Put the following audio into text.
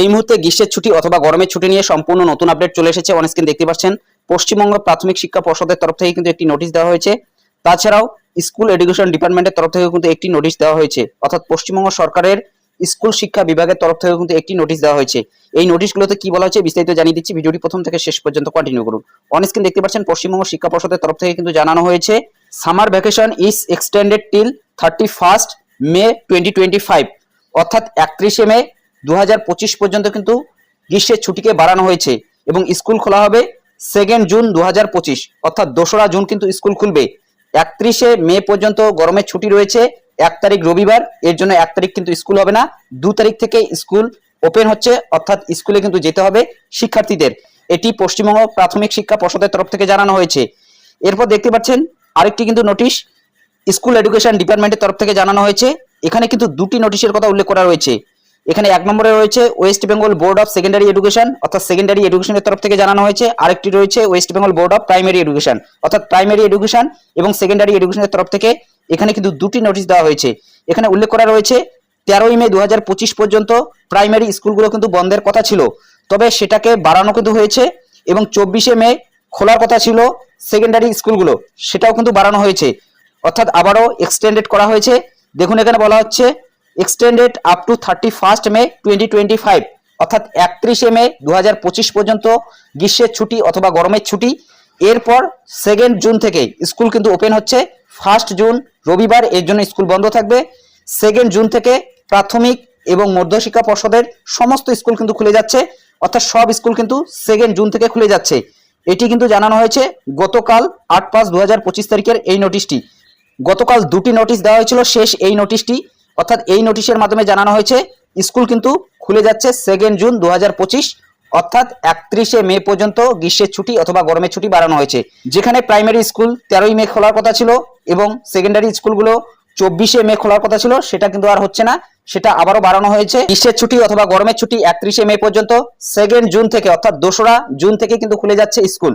এই মুহূর্তে গ্রীষ্মের ছুটি অথবা গরমের ছুটি নিয়ে সম্পূর্ণ নতুন আপডেট চলে এসেছে অন স্ক্রিন দেখতে পাচ্ছেন। পশ্চিমবঙ্গ প্রাথমিক শিক্ষা পর্ষদের তরফ থেকে কিন্তু একটি নোটিশ দেওয়া হয়েছে। তাছাড়াও স্কুল এডুকেশন ডিপার্টমেন্টের তরফ থেকে কিন্তু একটি নোটিশ দেওয়া হয়েছে। অর্থাৎ পশ্চিমবঙ্গ সরকারের স্কুল শিক্ষা বিভাগের তরফ থেকে কিন্তু একটি নোটিশ দেওয়া হয়েছে। এই নোটিশগুলোতে কি বলা হয়েছে বিস্তারিত জানিয়ে দিচ্ছি। ভিডিওটি প্রথম থেকে শেষ পর্যন্ত কন্টিনিউ করুন। অন স্ক্রিন দেখতে পাচ্ছেন পশ্চিমবঙ্গ শিক্ষা পর্ষদের তরফ থেকে কিন্তু জানানো হয়েছে summer vacation is extended till thirty first May twenty twenty five অর্থাৎ একত্রিশে মে দু হাজার পঁচিশ পর্যন্ত কিন্তু গ্রীষ্মের ছুটিকে বাড়ানো হয়েছে এবং স্কুল খোলা হবে সেকেন্ড জুন দু হাজার পঁচিশ, অর্থাৎ দোসরা জুন কিন্তু স্কুল খুলবে। একত্রিশে মে পর্যন্ত গরমের ছুটি রয়েছে, এক তারিখ রবিবার, এর জন্য এক তারিখ কিন্তু স্কুল হবে না, দু তারিখ থেকে স্কুল ওপেন হচ্ছে, অর্থাৎ স্কুলে কিন্তু যেতে হবে শিক্ষার্থীদের। এটি পশ্চিমবঙ্গ প্রাথমিক শিক্ষা পর্ষদের তরফ থেকে জানানো হয়েছে। এরপর দেখতে পাচ্ছেন আরেকটি কিন্তু নোটিশ স্কুল এডুকেশন ডিপার্টমেন্টের তরফ থেকে জানানো হয়েছে। এখানে কিন্তু দুটি নোটিশের কথা উল্লেখ করা রয়েছে। এখানে এক নম্বরে রয়েছে West Bengal board of secondary education অর্থাৎ সেকেন্ডারি এডুকেশনের তরফ থেকে জানানো হয়েছে। আরেকটি রয়েছে West Bengal board of primary education অর্থাৎ প্রাইমারি এডুকেশন এবং সেকেন্ডারি এডুকেশনের তরফ থেকে এখানে কিন্তু দুটি নোটিশ দেওয়া হয়েছে। এখানে উল্লেখ করা রয়েছে, তেরোই মে দু হাজার পঁচিশ পর্যন্ত প্রাইমারি স্কুলগুলো কিন্তু বন্ধের কথা ছিল, তবে সেটাকে বাড়ানো কিন্তু হয়েছে এবং চব্বিশে মে খোলার কথা ছিল সেকেন্ডারি স্কুলগুলো, সেটাও কিন্তু বাড়ানো হয়েছে। অর্থাৎ আবারও এক্সটেন্ডেড করা হয়েছে। দেখুন এখানে বলা হচ্ছে extended up to thirty first May twenty twenty five অর্থাৎ একত্রিশে মে দু হাজার পঁচিশ পর্যন্ত গ্রীষ্মের ছুটি অথবা গরমের ছুটি। এরপর সেকেন্ড জুন থেকে স্কুল কিন্তু ওপেন হচ্ছে। ফার্স্ট জুন রবিবার এর জন্য স্কুল বন্ধ থাকবে। সেকেন্ড জুন থেকে প্রাথমিক এবং মধ্যশিক্ষা পর্ষদের সমস্ত স্কুল কিন্তু খুলে যাচ্ছে। অর্থাৎ সব স্কুল কিন্তু সেকেন্ড জুন থেকে খুলে যাচ্ছে। এটি কিন্তু জানানো হয়েছে গতকাল আট পাঁচ দু তারিখের এই নোটিশটি গতকাল দুটি নোটিশ দেওয়া হয়েছিল, শেষ এই নোটিশটি অর্থাৎ এই নোটিশের মাধ্যমে জানানো হয়েছে, স্কুল কিন্তু খুলে যাচ্ছে সেকেন্ড জুন দু হাজার পঁচিশ, অর্থাৎ একত্রিশে মে পর্যন্ত গ্রীষ্মের ছুটি অথবা গরমের ছুটি বাড়ানো হয়েছে। যেখানে প্রাইমারি স্কুল তেরোই মে খোলার কথা ছিল এবং সেকেন্ডারি স্কুলগুলো চব্বিশে মে খোলার কথা ছিল, সেটা কিন্তু আর হচ্ছে না, সেটা আবারও বাড়ানো হয়েছে। গ্রীষ্মের ছুটি অথবা গরমের ছুটি একত্রিশে মে পর্যন্ত সেকেন্ড জুন থেকে, অর্থাৎ দোসরা জুন থেকে কিন্তু খুলে যাচ্ছে স্কুল।